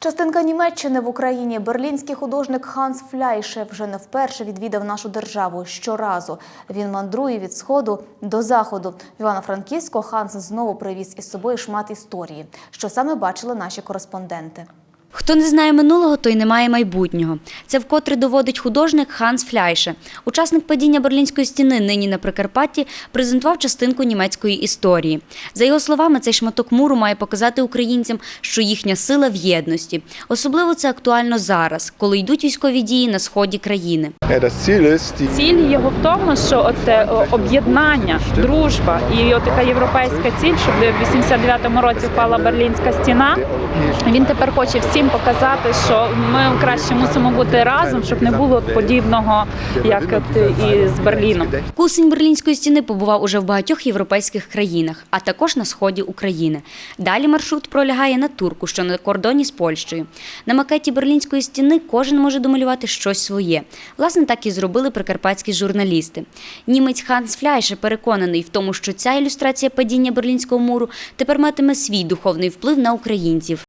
Частинка Німеччини в Україні берлінський художник Ханс Фляйше вже не вперше відвідав нашу державу щоразу. Він мандрує від сходу до заходу. В Івано-Франківську Ханс знову привіз із собою шмат історії, що саме бачили наші кореспонденти. Хто не знає минулого, той не має майбутнього. Це вкотре доводить художник Ханс Фляйше. Учасник падіння Берлінської стіни нині на Прикарпатті презентував частинку німецької історії. За його словами, цей шматок муру має показати українцям, що їхня сила в єдності. Особливо це актуально зараз, коли йдуть військові дії на сході країни. Die Ціль його в тому, що от е, об'єднання, дружба і от така європейська ціль, щоб в 89-му році впала Берлінська стіна. Він тепер хоче всім показати, що ми краще мусимо бути разом, щоб не було подібного, як і з Берліном. Кусень Берлінської стіни побував уже в багатьох європейських країнах, а також на сході України. Далі маршрут пролягає на Турку, що на кордоні з Польщею. На макеті Берлінської стіни кожен може домалювати щось своє. Власне, так і зробили прикарпатські журналісти. Німець Ханс Фляйше переконаний в тому, що ця ілюстрація падіння Берлінського муру тепер матиме свій духовний вплив на українців.